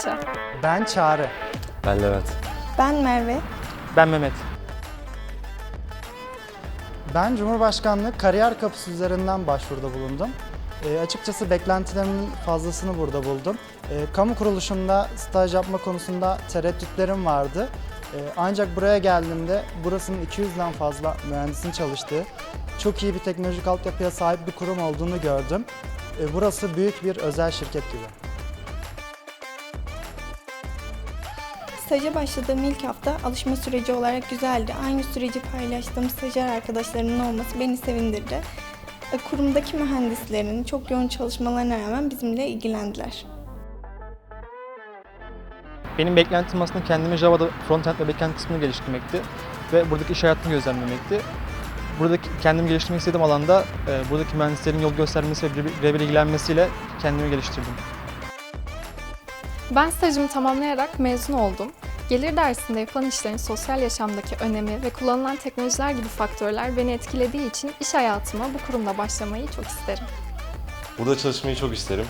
Ayça. Ben Çağrı. Ben Levent. Ben Merve. Ben Mehmet. Ben Cumhurbaşkanlığı kariyer kapısı üzerinden başvuruda bulundum. E, açıkçası beklentilerimin fazlasını burada buldum. E, kamu kuruluşunda staj yapma konusunda tereddütlerim vardı. E, ancak buraya geldiğimde burasının 200'den fazla mühendisin çalıştığı, çok iyi bir teknolojik altyapıya sahip bir kurum olduğunu gördüm. E, burası büyük bir özel şirket gibi. Staja başladığım ilk hafta alışma süreci olarak güzeldi. Aynı süreci paylaştığım stajyer arkadaşlarımın olması beni sevindirdi. E, Kurumdaki mühendislerin çok yoğun çalışmalarına rağmen bizimle ilgilendiler. Benim beklentim aslında kendimi Java'da frontend ve backend kısmını geliştirmekti ve buradaki iş hayatını gözlemlemekti. Buradaki kendimi geliştirmek istediğim alanda e, buradaki mühendislerin yol göstermesi ve bir- birebir ilgilenmesiyle kendimi geliştirdim. Ben stajımı tamamlayarak mezun oldum. Gelir dersinde yapılan işlerin sosyal yaşamdaki önemi ve kullanılan teknolojiler gibi faktörler beni etkilediği için iş hayatıma bu kurumda başlamayı çok isterim. Burada çalışmayı çok isterim.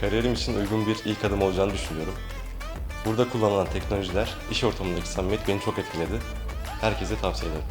Kariyerim için uygun bir ilk adım olacağını düşünüyorum. Burada kullanılan teknolojiler, iş ortamındaki samimiyet beni çok etkiledi. Herkese tavsiye ederim.